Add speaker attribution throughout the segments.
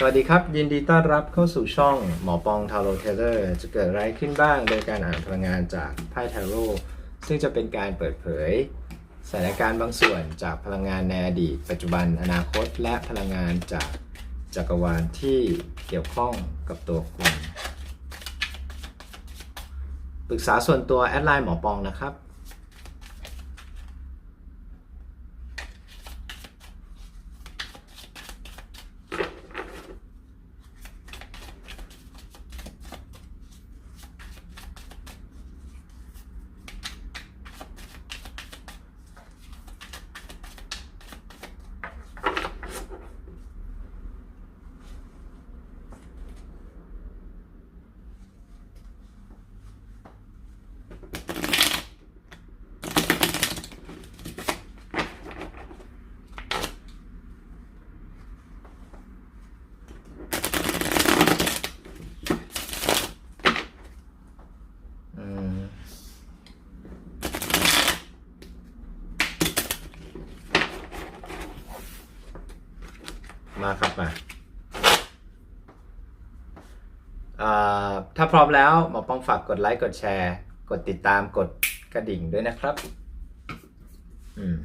Speaker 1: สวัสดีครับ ยินดีต้อนรับเข้าสู่ช่องหมอปองทาโร่เทเลอร์จะเกิดอะไรขึ้นบ้างโดยการอ่านพลังงานจากไพ่ทาโร่ซึ่งจะเป็นการเปิดเผยสถานการณ์บางส่วนจากพลังงานในอดีต ปัจจุบันอนาคต และพลังงานจากจักรวาลที่เกี่ยวข้องกับตัวคุณปรึกษาส่วนตัวแอดไลน์หมอปองนะครับ มาครับมาถ้าพร้อมแล้วหมอปองฝากกดไลค์กดแชร์ กดติดตามกดกระดิ่งด้วยนะครับ อืม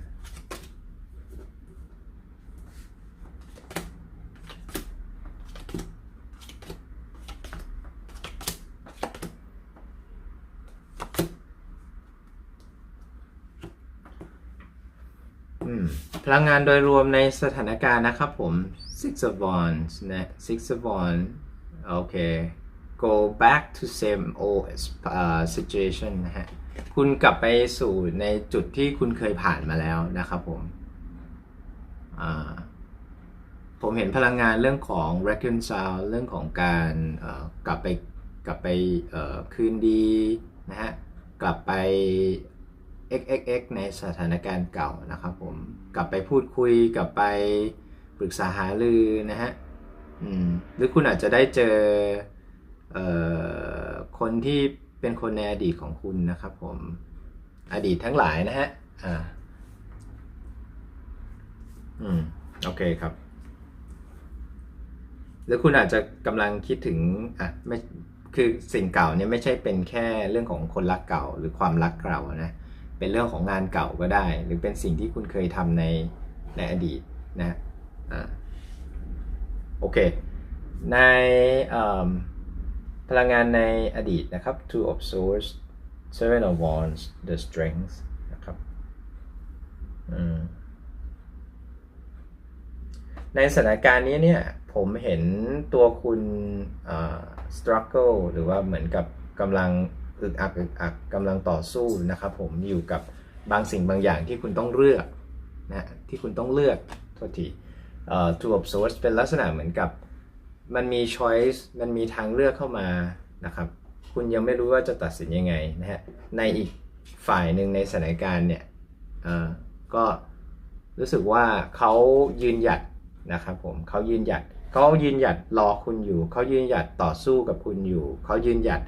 Speaker 1: พลังงานโดยรวมในสถานการณ์นะครับผม six of wands นะ six of wands โอเค go back to same old uh, situation นะฮะ คุณกลับไปสู่ในจุดที่คุณเคยผ่านมาแล้วนะครับผม ผมเห็นพลังงานเรื่องของ reconcile เรื่องของการกลับไปกลับไปคืนดีนะฮะ กลับไป xxx ในสถานการณ์เก่านะครับผม กลับไปพูดคุย กลับไป รึกษาหารือนะฮะหรือคุณอาจจะได้เจอเออคนที่เป็นคนในอดีตของคุณนะครับผมอดีตทั้งหลายนะฮะอ่าอืมโอเคครับ หรือคุณอาจจะกำลังคิดถึงอะไม่คือสิ่งเก่าเนี่ยไม่ใช่เป็นแค่เรื่องของคนรักเก่าหรือความรักเก่านะเป็นเรื่องของงานเก่าก็ได้ หรือเป็นสิ่งที่คุณเคยทำในในอดีตนะ อ่าโอเค ในพลังงานในอดีตนะครับ two of swords seven of wands the strength นะครับในสถานการณ์นี้เนี่ย ผมเห็นตัวคุณ struggle หรือว่าเหมือนกับกำลังอึกอักอึกอักกำลังต่อสู้นะครับผมอยู่กับบางสิ่งบางอย่างที่คุณต้องเลือกนะที่คุณต้องเลือกโทษที เอ่อ two of swords เป็นลักษณะเหมือนกับมันมี choice มันมีทางเลือกเข้ามานะครับ คุณยังไม่รู้ว่าจะตัดสินยังไงนะฮะ ในอีกฝ่ายหนึ่งในสถานการณ์เนี่ยก็รู้สึกว่าเขายืนหยัดนะครับผมเขายืนหยัดเขายืนหยัดรอคุณอยู่ เขายืนหยัดต่อสู้กับคุณอยู่ เขายืนหยัด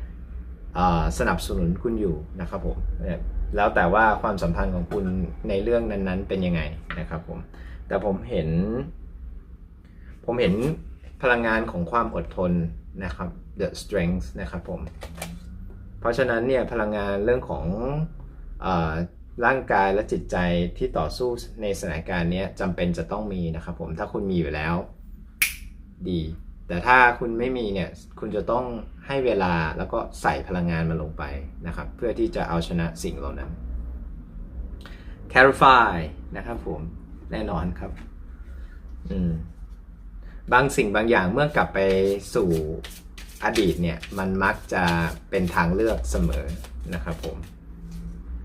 Speaker 1: สนับสนุนคุณอยู่นะครับผมแล้วแต่ว่าความสัมพันธ์ของคุณในเรื่องนั้นๆเป็นยังไงนะครับผมแต่ผมเห็น ผมเห็นพลังงานของความอดทนนะครับ the strength นะครับผม เพราะฉะนั้นเนี่ยพลังงานเรื่องของอร่างกายและจิตใจที่ต่อสู้ในสถานการณ์นี้จำเป็นจะต้องมีนะครับผมถ้าคุณมีอยู่แล้วดี แต่ถ้าคุณไม่มีเนี่ยคุณจะต้องให้เวลาแล้วก็ใส่พลังงานมันลงไปนะครับ เพื่อที่จะเอาชนะสิ่งเหล่านั้น clarify นะครับผมแน่นอนครับ อืม บางสิ่งบางอย่างเมื่อกลับไปสู่อดีตเนี่ยมันมักจะเป็นทางเลือกเสมอนะครับผม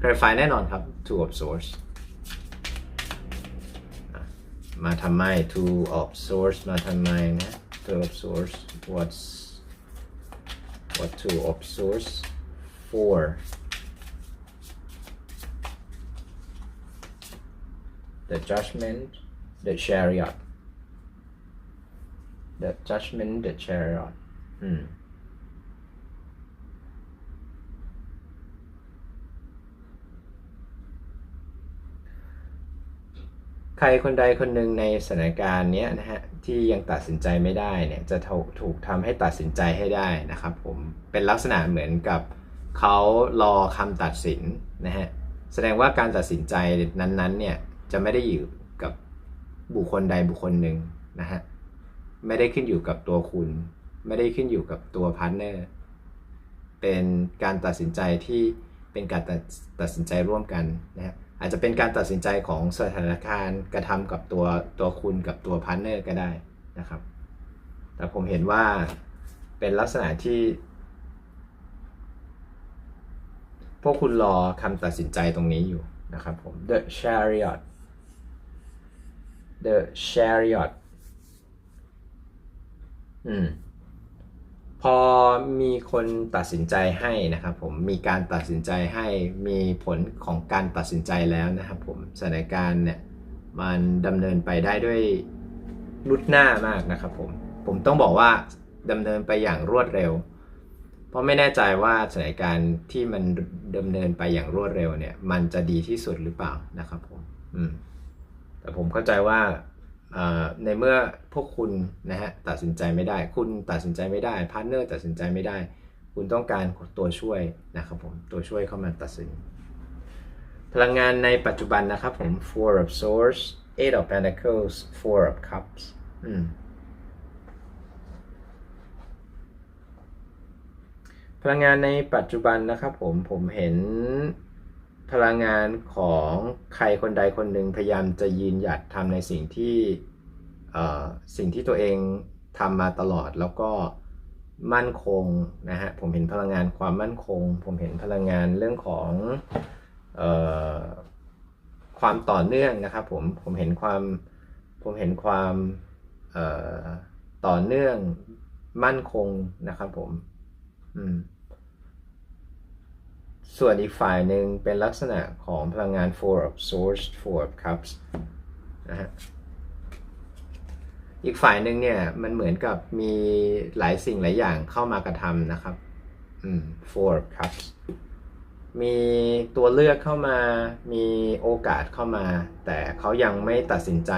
Speaker 1: clarify แน่นอนครับ to of swords อะมาทำไม to of swords มาทำไมนะ to of swords what's what to of swords four the judgment the chariot the judgment the chariot อืมใครคนใดคนหนึ่งในสถานการณ์เนี้ยนะฮะที่ยังตัดสินใจไม่ได้เนี่ยจะถูกถูกทำให้ตัดสินใจให้ได้นะครับผมเป็นลักษณะเหมือนกับเขารอคำตัดสินนะฮะแสดงว่าการตัดสินใจนั้นๆเนี่ยจะไม่ได้อยู่กับบุคคลใดบุคคลหนึ่งนะฮะ ไม่ได้ขึ้นอยู่กับตัวคุณ ไม่ได้ขึ้นอยู่กับตัวพาร์ทเนอร์เป็นการตัดสินใจที่เป็นการตัดตัดสินใจร่วมกันนะฮะอาจจะเป็นการตัดสินใจของสถานการณ์กระทำกับตัวตัวคุณกับตัวพาร์ทเนอร์ก็ได้นะครับ แต่ผมเห็นว่าเป็นลักษณะที่ พวกคุณรอคำตัดสินใจตรงนี้อยู่นะครับผม The Chariot The Chariot อืมพอมีคนตัดสินใจให้นะครับผมมีการตัดสินใจให้มีผลของการตัดสินใจแล้วนะครับผมสถานการณ์เนี่ยมันดำเนินไปได้ด้วยรุดหน้ามากนะครับผมผมต้องบอกว่าดำเนินไปอย่างรวดเร็ว เพราะไม่แน่ใจว่าสถานการณ์ที่มันดำเนินไปอย่างรวดเร็วเนี่ย มันจะดีที่สุดหรือเปล่านะครับผม อืม แต่ผมเข้าใจว่า ในเมื่อพวกคุณนะฮะตัดสินใจไม่ได้ คุณตัดสินใจไม่ได้พาร์ทเนอร์ตัดสินใจไม่ได้ คุณต้องการตัวช่วยนะครับผมตัวช่วยเข้ามาตัดสิน พลังงานในปัจจุบันนะครับผม four of swords eight of pentacles four of cups อืมพลังงานในปัจจุบันนะครับผมผมเห็น พลังงานของใครคนใดคนหนึ่งพยายามจะยืนหยัดทำในสิ่งที่สิ่งที่ตัวเองทำมาตลอดแล้วก็มั่นคงนะฮะผมเห็นพลังงานความมั่นคง ผมเห็นพลังงานเรื่องของออความต่อเนื่องนะครับผมผมเห็นความผมเห็นความต่อเนื่องมั่นคงนะครับผม อืม ส่วนอีกฝ่ายหนึ่งเป็นลักษณะของพลังงาน four of swords four of cups นะฮะอีกฝ่ายหนึ่งเนี่ยมันเหมือนกับมีหลายสิ่งหลายอย่างเข้ามากระทำนะครับ อืม four of cups มีตัวเลือกเข้ามา มีโอกาสเข้ามา แต่เขายังไม่ตัดสินใจ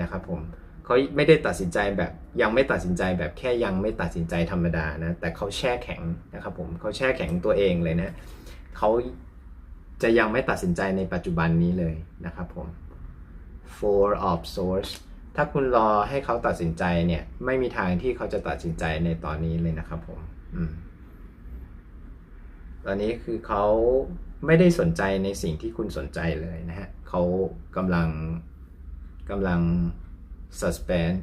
Speaker 1: นะครับผมเขาไม่ได้ตัดสินใจแบบยังไม่ตัดสินใจแบบแค่ยังไม่ตัดสินใจธรรมดานะ แต่เขาแช่แข็งนะครับผมเขาแช่แข็งตัวเองเลยนะ เขาจะยังไม่ตัดสินใจในปัจจุบันนี้เลยนะครับผม four of swords ถ้าคุณรอให้เขาตัดสินใจเนี่ย ไม่มีทางที่เขาจะตัดสินใจในตอนนี้เลยนะครับผมตอนนี้คือเขาไม่ได้สนใจในสิ่งที่คุณสนใจเลยนะฮะเขากำลังกำลัง suspend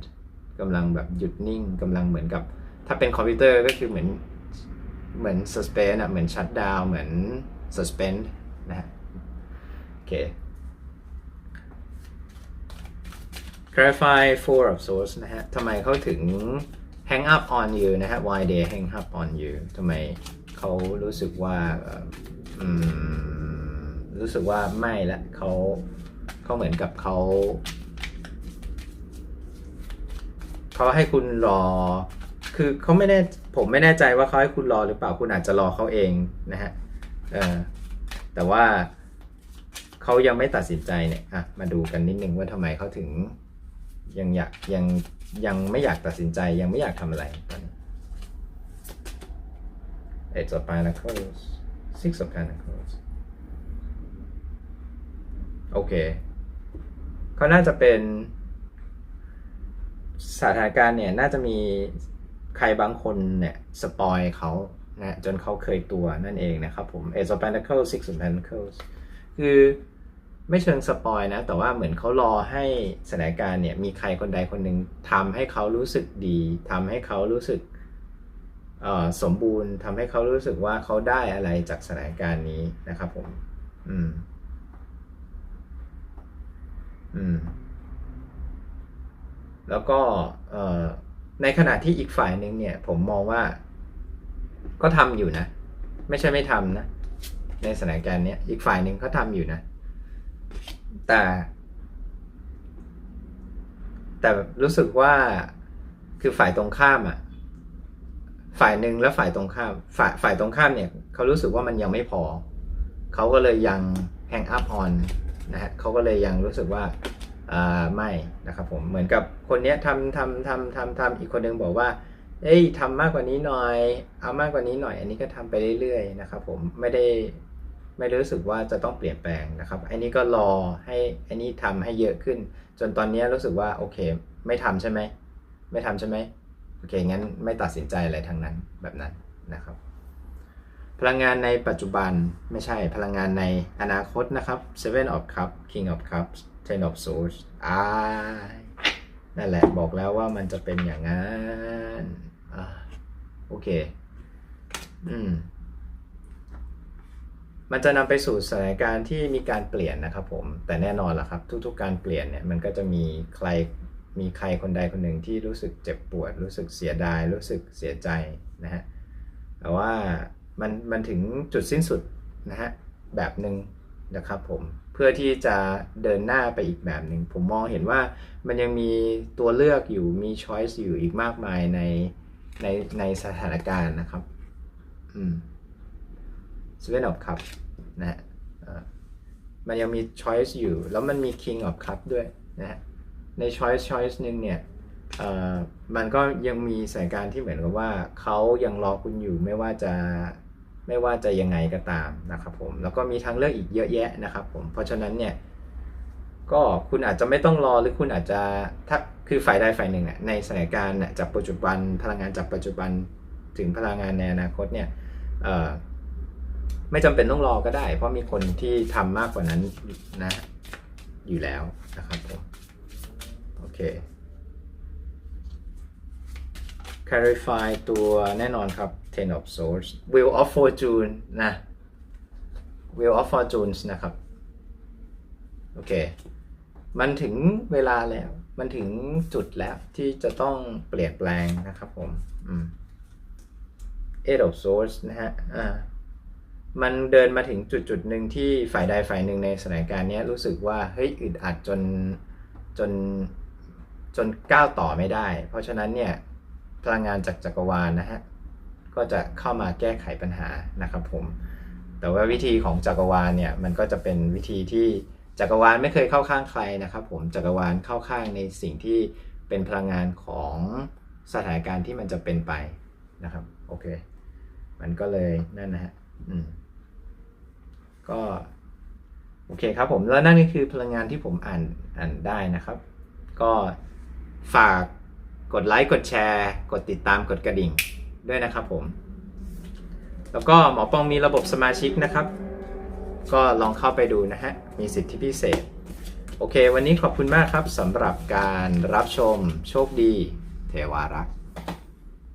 Speaker 1: กำลังแบบหยุดนิ่งกำลังเหมือนกับ ถ้าเป็นคอมพิวเตอร์ก็คือเหมือน เหมือน suspend อะเหมือน shut down เหมือน suspend นะฮะโอเค clarify four of swords นะฮะทำไมเขาถึง hang up on you นะฮะ why they hang up on you ทำไมเขารู้สึกว่าอืมรู้สึกว่าไม่ละเขาเขาเหมือนกับเขาเขาให้คุณรอ คือเขาไม่แน่ ผมไม่แน่ใจว่าเขาให้คุณรอหรือเปล่าคุณอาจจะรอเขาเองนะฮะเออแต่ว่าเขายังไม่ตัดสินใจเนี่ยอะมาดูกันนิดนึงว่าทำไมเขาถึง ยังอยากยังยังไม่อยากตัดสินใจยังไม่อยากทำอะไรตอนนี้ Eight of Pentacles Six of Pentacles โอเคเขาน่าจะเป็นสถานการณ์เนี่ยน่าจะมี ใครบางคนเนี่ยสปอยเขานะจนเขาเคยตัวนั่นเองนะครับผม Ace of Pentacles Six of Pentacles คือไม่เชิงสปอยนะ แต่ว่าเหมือนเขารอให้สถานการณ์เนี่ยมีใครคนใดคนหนึ่งทำให้เขารู้สึกดี ทำให้เขารู้สึกสมบูรณ์ทำให้เขารู้สึกว่าเขาได้อะไรจากสถานการณ์นี้นะครับผม อืม อืม แล้วก็ เออ ในขณะที่อีกฝ่ายหนึ่งเนี่ย ผมมองว่า ก็ทำอยู่นะ ไม่ใช่ไม่ทำนะ ในสถานการณ์เนี้ยอีกฝ่ายหนึ่งเขาทำอยู่นะ แต่ แต่รู้สึกว่าคือฝ่ายตรงข้ามอะ ฝ่ายหนึ่งและฝ่ายตรงข้าม ฝ่ายฝ่ายตรงข้ามเนี่ยเขารู้สึกว่ามันยังไม่พอ เขาก็เลยยังแฮงอัพออนนะฮะเขาก็เลยยังรู้สึกว่า อ่าไม่นะครับผมเหมือนกับคนเนี้ยทำทำทำทำทำอีกคนนึงบอกว่าเอ้ยทำมากกว่านี้หน่อย เอามากกว่านี้หน่อย อันนี้ก็ทำไปเรื่อยๆนะครับผมไม่ได้ไม่ได้รู้สึกว่าจะต้องเปลี่ยนแปลงนะครับอันนี้ก็รอให้อันนี้ทำให้เยอะขึ้น จนตอนนี้รู้สึกว่าโอเค ไม่ทำใช่ไหมไม่ทำใช่ไหมโอเคงั้นไม่ตัดสินใจอะไรทั้งนั้นแบบนั้นนะครับ พลังงานในปัจจุบันไม่ใช่พลังงานในอนาคตนะครับ Seven of Cups King of Cups Ten of Swords อ่านั่นแหละบอกแล้วว่ามันจะเป็นอย่างนั้นอ่าโอเค อืม มันจะนำไปสู่สถานการณ์ที่มีการเปลี่ยนนะครับผม แต่แน่นอนล่ะครับ ทุก ๆ การเปลี่ยนเนี่ย มันก็จะมีใคร มีใครคนใดคนหนึ่งที่รู้สึกเจ็บปวด รู้สึกเสียดาย รู้สึกเสียใจนะฮะ แต่ว่ามัน มันถึงจุดสิ้นสุดนะฮะ แบบหนึ่งนะครับผม พื่อที่จะเดินหน้าไปอีกแบบหนึ่งผมมองเห็นว่ามันยังมีตัวเลือกอยู่มีช้อยส์อยู่อีกมากมายในในในสถานการณ์นะครับ อืม Seven of Cup นะฮะมันยังมีช้อยส์อยู่ แล้วมันมี King of Cup ด้วยนะฮะในช้อยส์ช้อยส์หนึ่งเนี่ยเอ่อมันก็ยังมีสถานการณ์ที่เหมือนกับว่าเขายังรอคุณอยู่ไม่ว่าจะ ไม่ว่าจะยังไงก็ตามนะครับผมแล้วก็มีทางเลือกอีกเยอะแยะนะครับผมเพราะฉะนั้นเนี่ยก็คุณอาจจะไม่ต้องรอหรือคุณอาจจะถ้าคือฝ่ายใดฝ่ายหนึ่งอะในสถานการณ์จากปัจจุบันพลังงานจากปัจจุบันถึงพลังงานในอนาคตเนี่ยไม่จำเป็นต้องรอก็ได้ เพราะมีคนที่ทำมากกว่านั้นนะอยู่แล้วนะครับผมโอเค clarify ตัวแน่นอนครับ ten of swords wheel of fortune นะ wheel of fortunes นะครับ โอเค มันถึงเวลาแล้ว มันถึงจุดแล้วที่จะต้องเปลี่ยนแปลงนะครับผม eight of swords นะฮะ อ่า มันเดินมาถึงจุดจุดหนึ่งที่ฝ่ายใดฝ่ายหนึ่งในสถานการณ์นี้รู้สึกว่า เฮ้ยอึดอัดจนจนจนก้าวต่อไม่ได้ เพราะฉะนั้นเนี่ย พลังงานจากจักรวาลนะฮะก็จะเข้ามาแก้ไขปัญหานะครับผม แต่ว่าวิธีของจักรวาลเนี่ยมันก็จะเป็นวิธีที่จักรวาลไม่เคยเข้าข้างใครนะครับ ผมจักรวาลเข้าข้างในสิ่งที่เป็นพลังงานของสถานการณ์ที่มันจะเป็นไปนะครับโอเค มันก็เลยนั่นนะฮะอืมก็โอเคครับผมแล้วนั่นก็คือพลังงานที่ผมอ่านอ่านได้นะครับ ก็ฝาก กดไลค์กดแชร์ กดติดตามกดกระดิ่งด้วยนะครับผม แล้วก็หมอปองมีระบบสมาชิกนะครับ ก็ลองเข้าไปดูนะฮะ มีสิทธิพิเศษ โอเค วันนี้ขอบคุณมากครับสำหรับการรับชมโชคดี เทวารักษ์